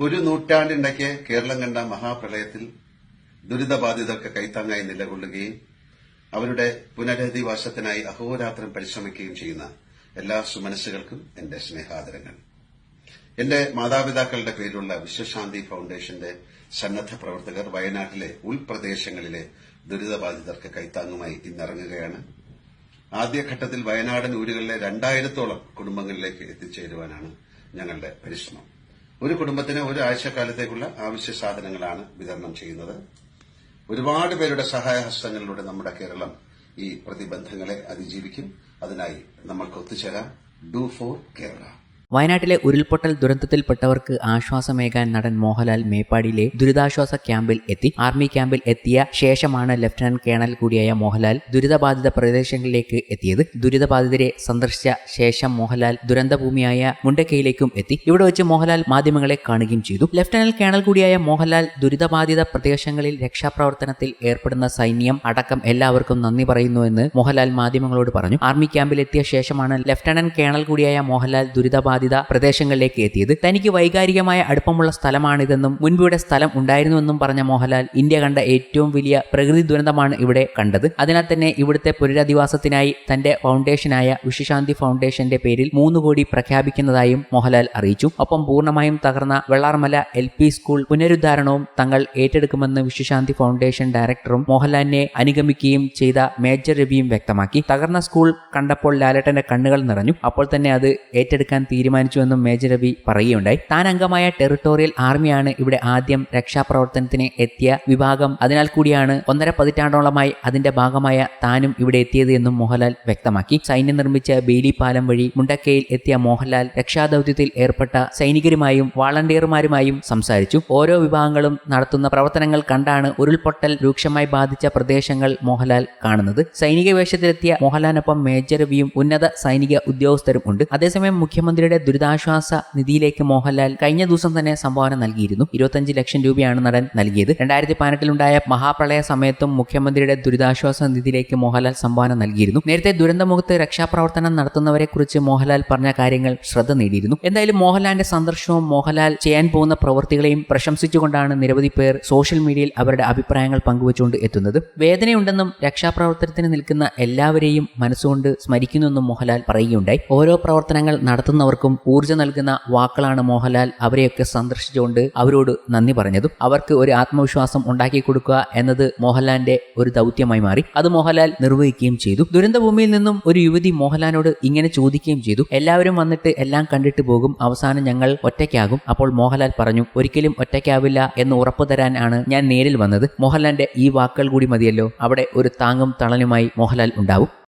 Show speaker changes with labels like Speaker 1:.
Speaker 1: ഒരു നൂറ്റാണ്ടിണ്ടയ്ക്ക് കേരളം കണ്ട മഹാപ്രളയത്തിൽ ദുരിതബാധിതർക്ക് കൈത്താങ്ങായി നിലകൊള്ളുകയും അവരുടെ പുനരധിവാസത്തിനായി അഹോരാത്രം പരിശ്രമിക്കുകയും ചെയ്യുന്ന എല്ലാ സുമനസ്സുകൾക്കും എന്റെ സ്നേഹാദരങ്ങൾ. എന്റെ മാതാപിതാക്കളുടെ പേരിലുള്ള വിശ്വശാന്തി ഫൌണ്ടേഷന്റെ സന്നദ്ധ പ്രവർത്തകർ വയനാട്ടിലെ ഉൾപ്രദേശങ്ങളിലെ ദുരിതബാധിതർക്ക് കൈത്താങ്ങുമായി ഇന്നിറങ്ങുകയാണ്. ആദ്യഘട്ടത്തിൽ വയനാടൻ ഊരുകളിലെ രണ്ടായിരത്തോളം കുടുംബങ്ങളിലേക്ക് എത്തിച്ചേരുവാനാണ് ഞങ്ങളുടെ പരിശ്രമം. ഒരു കുടുംബത്തിന് ഒരു ആഴ്ചക്കാലത്തേക്കുള്ള ആവശ്യ സാധനങ്ങളാണ് വിതരണം ചെയ്യുന്നത്. ഒരുപാട് പേരുടെ സഹായഹസ്തങ്ങളിലൂടെ നമ്മുടെ കേരളം ഈ പ്രതിബന്ധങ്ങളെ അതിജീവിക്കും. അതിനായി നമ്മൾക്ക് ഒത്തുചേരാം. Do for Kerala.
Speaker 2: വയനാട്ടിലെ ഉരുൾപൊട്ടൽ ദുരന്തത്തിൽപ്പെട്ടവർക്ക് ആശ്വാസമേകാൻ നടൻ മോഹൻലാൽ മേപ്പാടിയിലെ ദുരിതാശ്വാസ ക്യാമ്പിൽ എത്തി. ആർമി ക്യാമ്പിൽ എത്തിയ ശേഷമാണ് ലഫ്റ്റനന്റ് കേണൽ കൂടിയായ മോഹൻലാൽ ദുരിതബാധിത പ്രദേശങ്ങളിലേക്ക് എത്തിയത്. ദുരിതബാധിതരെ സന്ദർശിച്ച ശേഷം മോഹൻലാൽ ദുരന്തഭൂമിയായ മുണ്ടക്കയിലേക്കും എത്തി. ഇവിടെ വെച്ച് മോഹൻലാൽ മാധ്യമങ്ങളെ കാണുകയും ചെയ്തു. ലഫ്റ്റനന്റ് കേണൽ കൂടിയായ മോഹൻലാൽ ദുരിതബാധിത പ്രദേശങ്ങളിൽ രക്ഷാപ്രവർത്തനത്തിൽ ഏർപ്പെടുന്ന സൈന്യം അടക്കം എല്ലാവർക്കും നന്ദി പറയുന്നുവെന്ന് മോഹൻലാൽ മാധ്യമങ്ങളോട് പറഞ്ഞു. ആർമി ക്യാമ്പിൽ എത്തിയ ശേഷമാണ് ലഫ്റ്റനന്റ് കേണൽ കൂടിയായ മോഹൻലാൽ ദുരിതബാധിത പ്രദേശങ്ങളിലേക്ക് എത്തിയത്. തനിക്ക് വൈകാരികമായ അടുപ്പമുള്ള സ്ഥലമാണിതെന്നും മുൻപിവിടെ സ്ഥലം ഉണ്ടായിരുന്നുവെന്നും പറഞ്ഞ മോഹൻലാൽ ഇന്ത്യ കണ്ട ഏറ്റവും വലിയ പ്രകൃതി ദുരന്തമാണ് ഇവിടെ കണ്ടത്. അതിനാൽ തന്നെ ഇവിടുത്തെ പുനരധിവാസത്തിനായി തന്റെ ഫൗണ്ടേഷനായ വിശ്വശാന്തി ഫൗണ്ടേഷന്റെ പേരിൽ മൂന്ന് കോടി പ്രഖ്യാപിക്കുന്നതായും മോഹൻലാൽ അറിയിച്ചു. ഒപ്പം പൂർണമായും തകർന്ന വെള്ളാർമല എൽ പി സ്കൂൾ പുനരുദ്ധാരണവും തങ്ങൾ ഏറ്റെടുക്കുമെന്ന് വിശ്വശാന്തി ഫൗണ്ടേഷൻ ഡയറക്ടറും മോഹൻലാലിനെ അനുഗമിക്കുകയും ചെയ്ത മേജർ രവിയും വ്യക്തമാക്കി. തകർന്ന സ്കൂൾ കണ്ടപ്പോൾ ലാലേട്ടന്റെ കണ്ണുകൾ നിറഞ്ഞു. അപ്പോൾ തന്നെ അത് ഏറ്റെടുക്കാൻ തീരുമാനിച്ചുവെന്നും മേജർ രവി പറയുകയുണ്ടായി. താൻ അംഗമായ ടെറിട്ടോറിയൽ ആർമിയാണ് ഇവിടെ ആദ്യം രക്ഷാപ്രവർത്തനത്തിന് എത്തിയ വിഭാഗം. അതിനാൽ കൂടിയാണ് ഒന്നര പതിറ്റാണ്ടോളമായി അതിന്റെ ഭാഗമായ താനും ഇവിടെ എത്തിയത് എന്നും മോഹൻലാൽ വ്യക്തമാക്കി. സൈന്യം നിർമ്മിച്ച ബേലി പാലം വഴി മുണ്ടക്കയിൽ എത്തിയ മോഹൻലാൽ രക്ഷാദൌത്യത്തിൽ ഏർപ്പെട്ട സൈനികരുമായും വാളണ്ടിയർമാരുമായും സംസാരിച്ചു. ഓരോ വിഭാഗങ്ങളും നടത്തുന്ന പ്രവർത്തനങ്ങൾ കണ്ടാണ് ഉരുൾപൊട്ടൽ രൂക്ഷമായി ബാധിച്ച പ്രദേശങ്ങൾ മോഹൻലാൽ കാണുന്നത്. സൈനിക വേഷത്തിലെത്തിയ മോഹൻലാലിനൊപ്പം മേജർ വിയും ഉന്നത സൈനിക ഉദ്യോഗസ്ഥരും ഉണ്ട്. അതേസമയം മുഖ്യമന്ത്രിയുടെ ദുരിതാശ്വാസ നിധിയിലേക്ക് മോഹൻലാൽ കഴിഞ്ഞ ദിവസം തന്നെ സംഭാവന നൽകിയിരുന്നു. ഇരുപത്തഞ്ച് ലക്ഷം രൂപയാണ് നടൻ നൽകിയത്. രണ്ടായിരത്തി പതിനെട്ടിലുണ്ടായ മഹാപ്രളയ സമയത്തും മുഖ്യമന്ത്രിയുടെ ദുരിതാശ്വാസ നിധിയിലേക്ക് മോഹൻലാൽ സംഭാവന നൽകിയിരുന്നു. നേരത്തെ ദുരന്തമുഖത്ത് രക്ഷാപ്രവർത്തനം നടത്തുന്നവരെ കുറിച്ച് മോഹൻലാൽ പറഞ്ഞ കാര്യങ്ങൾ ശ്രദ്ധ നേടിയിരുന്നു. എന്തായാലും മോഹൻലാലിന്റെ സന്ദർശനവും മോഹൻലാൽ ചെയ്യാൻ പോകുന്ന പ്രവൃത്തികളെയും പ്രശംസിച്ചുകൊണ്ടാണ് നിരവധി പേർ സോഷ്യൽ മീഡിയയിൽ അവരുടെ അഭിപ്രായങ്ങൾ പങ്കുവച്ചുകൊണ്ട് എത്തുന്നത്. വേദനയുണ്ടെന്നും രക്ഷാപ്രവർത്തനത്തിന് നിൽക്കുന്ന എല്ലാവരെയും മനസ്സുകൊണ്ട് സ്മരിക്കുന്നുവെന്നും മോഹൻലാൽ പറയുകയുണ്ടായി. ഓരോ പ്രവർത്തനങ്ങൾ നടത്തുന്നവർക്കും ഊർജം നൽകുന്ന വാക്കുകളാണ് മോഹൻലാൽ അവരെയൊക്കെ സന്ദർശിച്ചുകൊണ്ട് അവരോട് നന്ദി പറഞ്ഞതും അവർക്ക് ഒരു ആത്മവിശ്വാസം ഉണ്ടാക്കി കൊടുക്കുക എന്നത് മോഹൻലാലിന്റെ ഒരു ദൗത്യമായി മാറി. അത് മോഹൻലാൽ നിർവഹിക്കുകയും ചെയ്തു. ദുരന്തഭൂമിയിൽ നിന്നും ഒരു യുവതി മോഹൻലാലിനോട് ഇങ്ങനെ ചോദിക്കുകയും ചെയ്തു. എല്ലാവരും വന്നിട്ട് എല്ലാം കണ്ടിട്ട് പോകും. അവസാനം ഞങ്ങൾ ഒറ്റയ്ക്കാകും. അപ്പോൾ മോഹൻലാൽ പറഞ്ഞു ഒരിക്കലും ഒറ്റയ്ക്കാവില്ല എന്ന് ഉറപ്പു തരാനാണ് ഞാൻ നേരിൽ വന്നത്. മോഹൻലാലിന്റെ ഈ വാക്കുകൾ കൂടി മതിയല്ലോ. അവിടെ ഒരു താങ്ങും തളനുമായി മോഹൻലാൽ ഉണ്ടാവും.